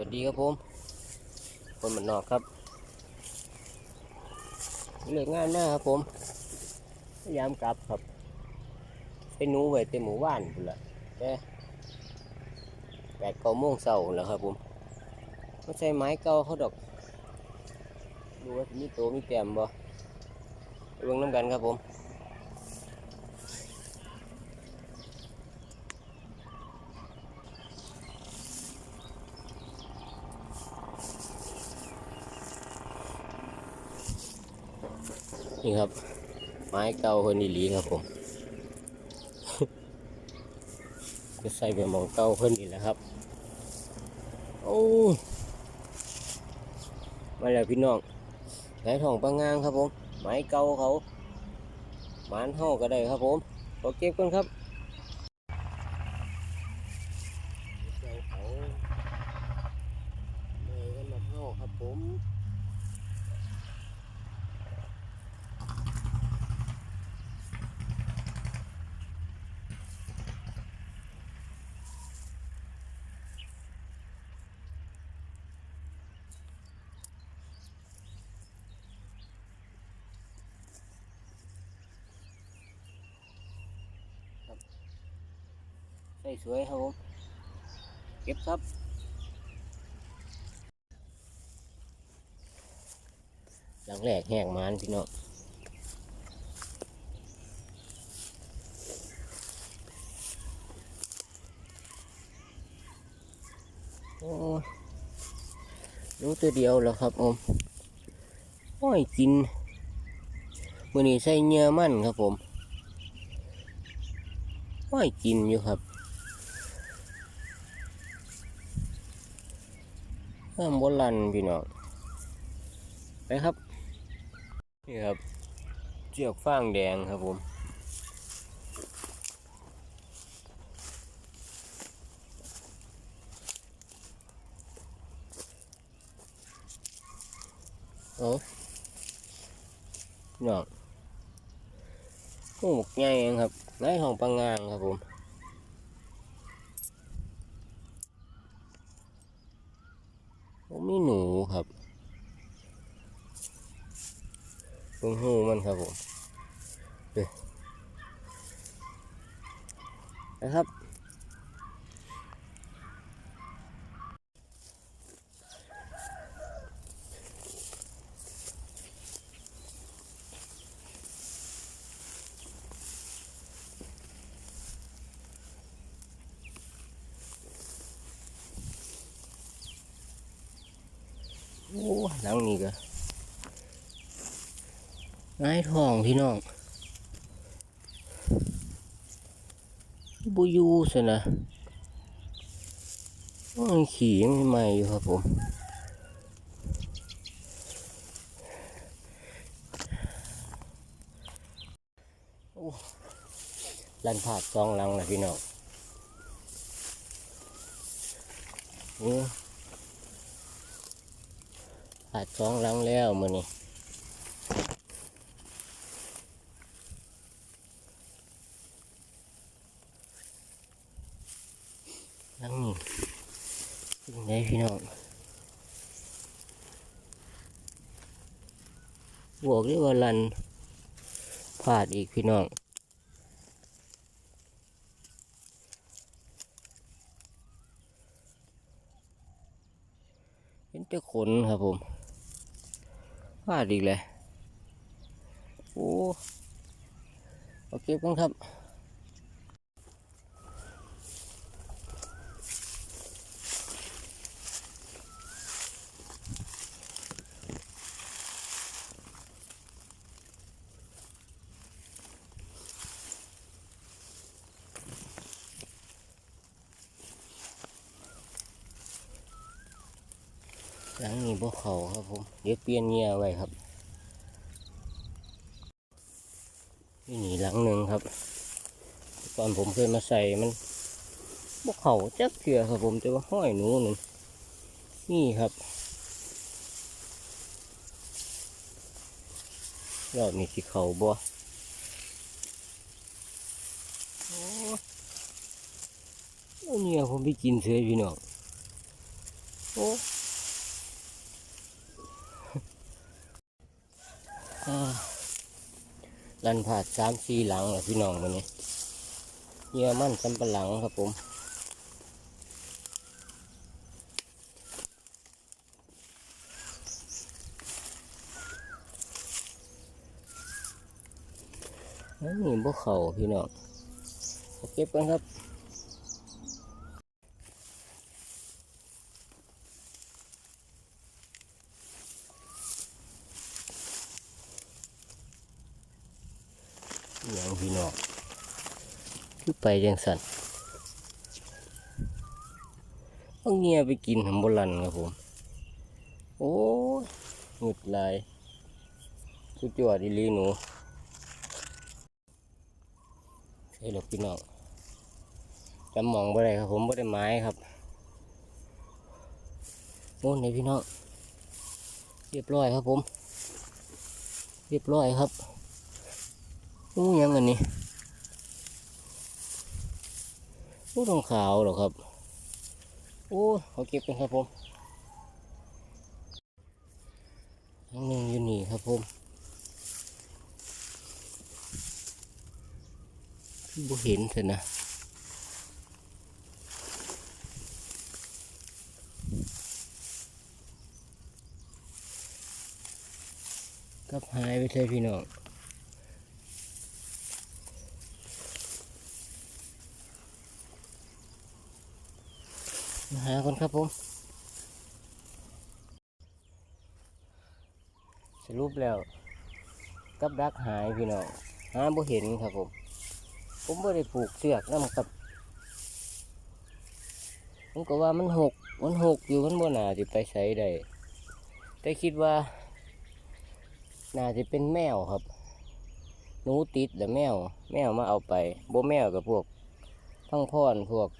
วัสดีครับผม คนมันนอกครับเลิกงานหน้าครับผมพยายามกลับครับไปนูไว้เต็มหมู่บ้านพุ่นละแต่แปดเก้าโมงเช้าแล้วครับผมไม่ใช่ไม้เก่าเขาดอก ดูว่ามีโตมีแต้มบ่เบิ่งน้ำกันครับผม นี่ครับ ไม้เก่าคนอีหลีครับผมจะใส่ไปหมองเก่าเพิ่นอีกแล้วครับ โอ้มาแล้วพี่น้องไม้ทองปางงางครับผม ไม้เก่าเขาหมานเฮาก็ได้ครับผมขอเก็บกันครับเจ้าเขาเลยกันมาเฮาครับผม ใส่สวยครับผม เก็บครับ หลังแรกแหกมันพี่น้องโอ้รู้ตัวเดียวแล้วครับผมโอ้ยกินมือนี้ใส่เนื้อมันครับผมห้ยกินอยู่ครับ โมบลันพี่น้องไปครับ นี่ครับเชือกฟางแดงครับผมโอ้น้องหมกใหญ่เองครับไล่ของปังงางครับผมมีหนูครับเพิ่ งหูมันครับผมเฮ้ยนะครับ โอ้หลังนี้ก็ ง่ายทองพี่น้องบุยูสินะมันขี่ยังใหม่อยู่ครับผมลันผาดสองลังนะพี่น้องนี่ขาดสองลังแล้วมือนี่ ลังนี้เป็นไงพี่น้องบอกได้ว่าลันพลาดอีกพี่น้องเห็นแต่ขนครับผมพลาดอีกเลยโอ้โอเคกันครับ ลังนี้พวกเขาครับผมเดี๋ยวเปลี่ยนเงียไว้ครับนี่หนีหลังหนึ่งครับ ตอนผมเคยมาใส่มันพวกเขาจักเถื่อครับผมแต่ว่าห้อยหนูหนึ่งนี่ครับรอบนี้สิเขาบ่โอ้เนี่ยผมไปกินเสือพี่น้องโอ้ โอ้ อ่า ลันผาดสามสี่หลังเหรอพี่น้องวันนี้เยื่อมันสำปะหลังครับผมนนี้พวกเขาพี่น้องเอาเก็บกันครับ อหย่าง พี่น้องคือไปจังสันเอาเงียไปกินหำบรันครับผม โอ้ยหงุดลายสุดยอดอีลีหนูใช่หรอกพี่น้องจำมองบ่ได้ครับผมบ่ได้ไม้ครับโน่นนี่พี่น้องเรียบร้อยครับผม เรียบร้อยครับ อู้ยังอันนี้อู้ทองขาวเหรอครับ โอ้เขาเก็บกันครับผมยังหนึ่งอยู่นี่ครับผมคือบ่เห็นเถอะนะกับหายไปใช่พี่น้อง มาหา ครับผม สรุปแล้ว กับดักหายพี่น้องหาบ่เห็นครับผม ผมบ่ได้ปลูกเสือกน้ำกับผมก็ว่ามันหกมันหกอยู่มันบ่หนาจะไปใส่ได้แต่คิดว่าน่าจะเป็นแมวครับหนูติดแต่แมว แมวมาเอาไปบ่แมวกับพวกพังพรพวก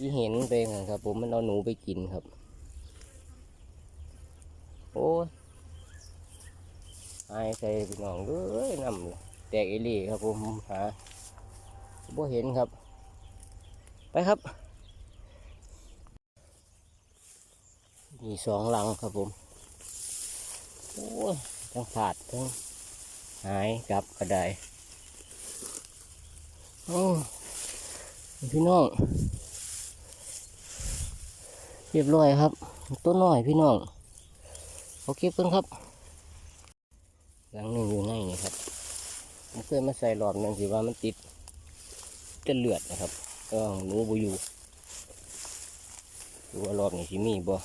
อีเห็นไปกันครับ ผมมันเอาหนูไปกินครับ โอ้ยอายใส่พี่น้องเลยน้ำแตกเอลี่ครับผมหาบ่เห็นครับ ไปครับ มีสองหลังครับผม โอ้ยทั้งขาดทั้งหายกลับกระไดโอ้พี่น้อง เรียบร้อยครับ ต้นน้อยพี่น้องเขาเก็บกันครับ หลังหนึ่งอยู่ในนี่ครับผมเคยมาใส่หลอดนึงสิว่ามันติดจะเลือดนะครับก็หนูบอยู่ดูว่ารอบนี้สิมีบ่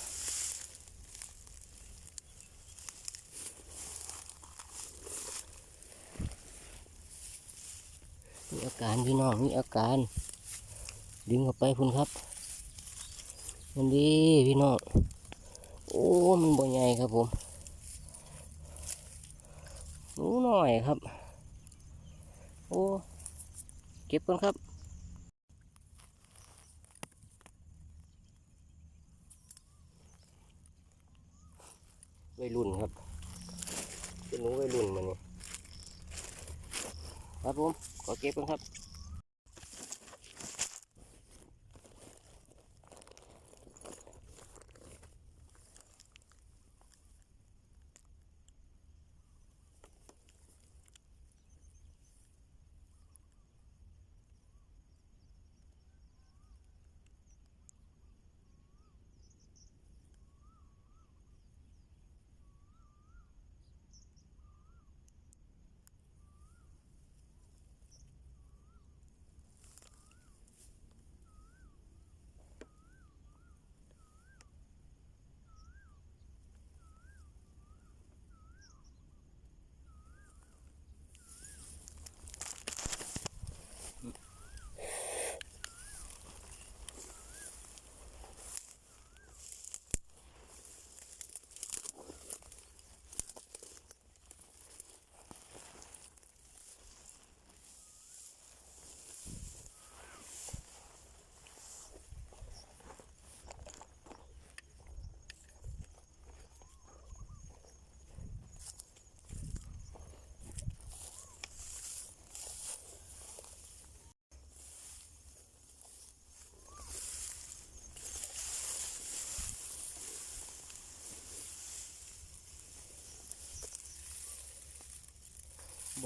มีอาการพี่น้องมีอาการ ดึงออกไปพุ่นครับ มันดีพี่น้อง โอ้ มันบ่ใหญ่ครับผมหนูหน่อยครับ โอ้ เก็บกันครับวัยรุ่นครับ เป็นหนูวัยรุ่นมันนี่ครับผม ขอเก็บกันครับ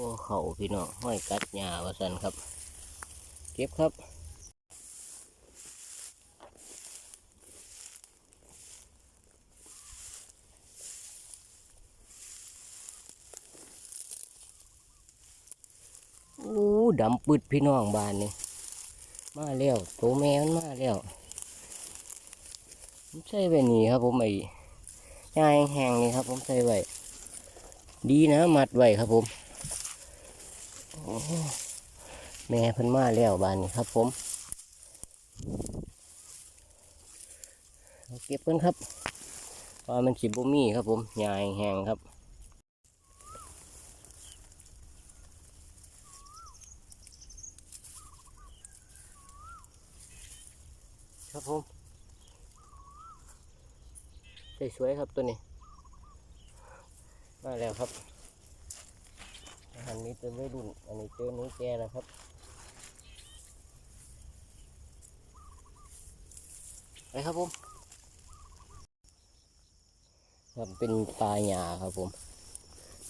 บ่เขาพี่น้องห้อยกัดหญ้าว่าสันครับ เก็บครับโอ้ดำปึดพี่น้องบ้านนี่มาแล้วโตแม่มันมาแล้วผมใส่ไว้นี่ครับผมไอ้ยายแห้งๆนี่ครับผมใส่ไว้ดีนะมัดไว้ครับผม แม่เพิ่นมาแล้วบานนี้ครับ ผมเก็บเพิ่นครับเพราะมันสิบ่มีครับ ผมยายแห้งครับครับผมสวยๆครับตัวนี้ มาแล้วครับ อันนี้เป็นวัยรุ่น อันนี้เจอหนูแกแล้วครับ ไปครับผม ครับเป็นปลาหยาครับผม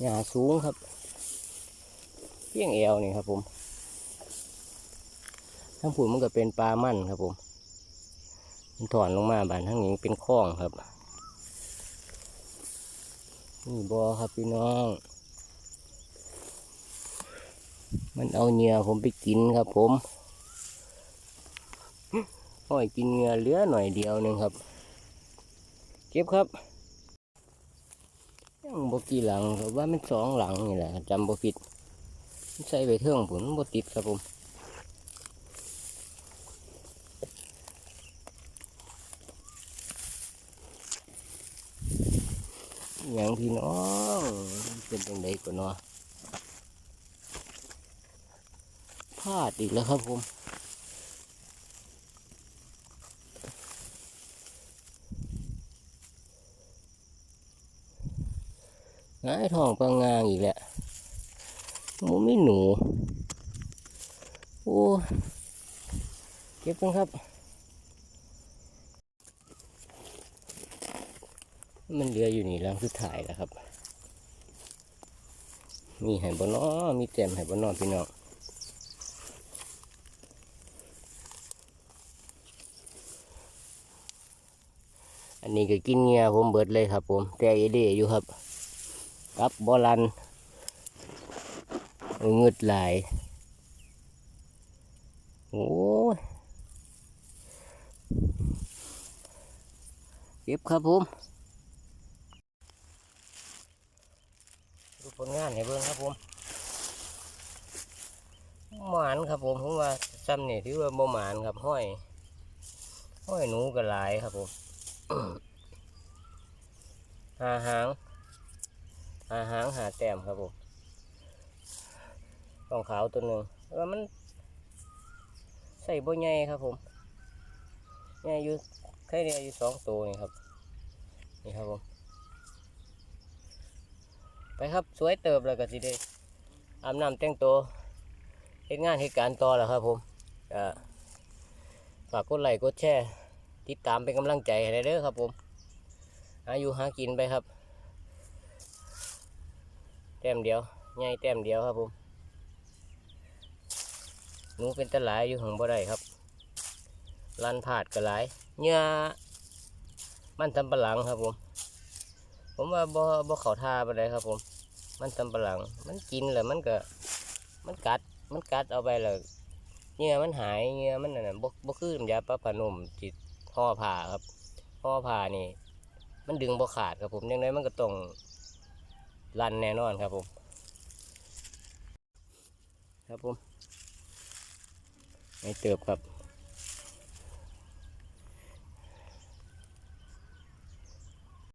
หยาสูงครับ เพียงเอวนี่ครับผมทั้งผุนมันก็เป็นปลามั่นครับผม มันถอนลงมาบานทั้งนี้เป็นคล้องครับ นี่บอครับพี่น้อง มันเอาเหงื่อผมไปกินครับ ผมห้อยกินเหงื่อเหลือหน่อยเดียวหนึงครับ เก็บครับยังบกี่หลังครับว่ามันสองหลังนี่แหละจำบ่ผิดใส่ไปเทิงผลบ่ติดครับผมอย่างพี่น้องเป็นยังไงก่อนเนาะ พลาดอีกแล้วครับผมงายทองปังงางอีกแหละมูไม่หนู โอ้เก็บกันครับ มันเหลืออยู่นี่แล้วคือถ่ายแล้วครับ มีไห่บนนอมีแจ่มไห่บนนอพี่น้อง อันนี้ก็กินเงียผมเบิดเลยครับ ผมแต่เอเดอยู่ครับกับบอลันเงืดหลายโอ้เก็บครับผมดูผลงานให้เบิ่งครับผมหมานครับผมผมว่าซ้ำนี่ถือว่าบ่หมานครับห้อย ห้อยหนูก็หลายครับผม หาหางหาหางหาแต้มครับผมรองขาวตัวหนึ่งแล้วมันใส่บ่ใหญ่ครับผมใหญ่อยู่แค่นี้อยู่สองตัวนี่ครับ นี่ครับผม ไปครับสวยเติบแล้วก็สิได้อาบน้ำแต่งตัวเฮ็ดงานเหตุการณ์ต่อแล้วครับผมก็ฝากกดไลค์กดแชร์ ติดตามเป็นกำลังใจให้ได้เด้อครับผมหาอยู่หากินไปครับ แต้มเดียวใหญ่แต้มเดียวครับผมหนูเป็นตะหลายอยู่ของบ่ได้ครับลันผาดก็หลายเหงื่อมันทำปะหลังครับผม ผมว่าบ่บ่เขาท่าไปเลยครับผม มันสำปะหลัง มันกินแล้วมันก็ มันกัด มันกัดเอาไปแล้วเหงื่อมันหายเหงื่อมันนั่นน่ะบ่บ่คือน้ำยาปลาผนมจิต พ่อผ่าครับ พ่อผ่านี่ มันดึงบ่ขาดครับผมยังไงมันก็ต้องรันแน่นอนครับผม ครับผม ไม่เติบครับ